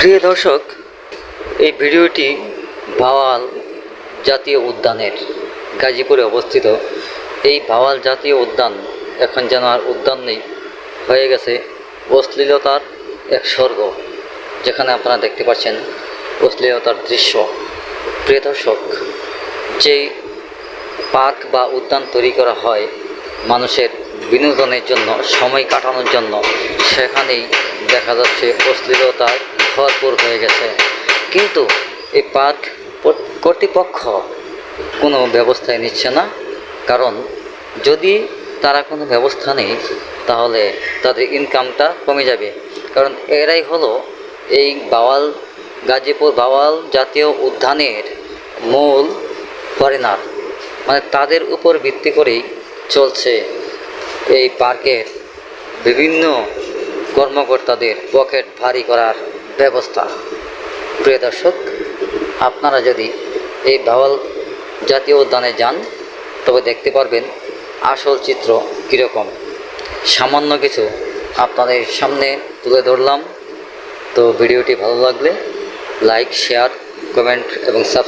প্রিয় দর্শক, এই ভিডিওটি ভাওয়াল জাতীয় উদ্যানের গাজীপুরে অবস্থিত। এই ভাওয়াল জাতীয় উদ্যান এখন যেন আর উদ্যান নেই, হয়ে গেছে অশ্লীলতার এক স্বর্গ, যেখানে আপনারা দেখতে পাচ্ছেন অশ্লীলতার দৃশ্য। প্রিয় দর্শক, যেই পার্ক বা উদ্যান তৈরি করা হয় মানুষের বিনোদনের জন্য, সময় কাটানোর জন্য, সেখানেই দেখা যাচ্ছে অশ্লীলতায় ভরপুর হয়ে গেছে। কিন্তু এই পার্ক কর্তৃপক্ষ কোনো ব্যবস্থায় নিচ্ছে না। কারণ যদি তারা কোনো ব্যবস্থা নেই, তাহলে তাদের ইনকামটা কমে যাবে। কারণ এরাই হলো এই বাওয়াল, গাজীপুর বাওয়াল জাতীয় উদ্যানের মূল ফরেনার মানে তাদের উপর ভিত্তি করেই চলছে এই পার্কের বিভিন্ন কর্মকর্তাদের পকেট ভারী করার ব্যবস্থা। প্রিয় দর্শক, আপনারা যদি এই ভাওয়াল জাতীয় উদ্যানে যান, তবে দেখতে পারবেন আসল চিত্র কীরকম। সামান্য কিছু আপনাদের সামনে তুলে ধরলাম। তো ভিডিওটি ভালো লাগলে লাইক, শেয়ার, কমেন্ট এবং সাবস্ক্রাইব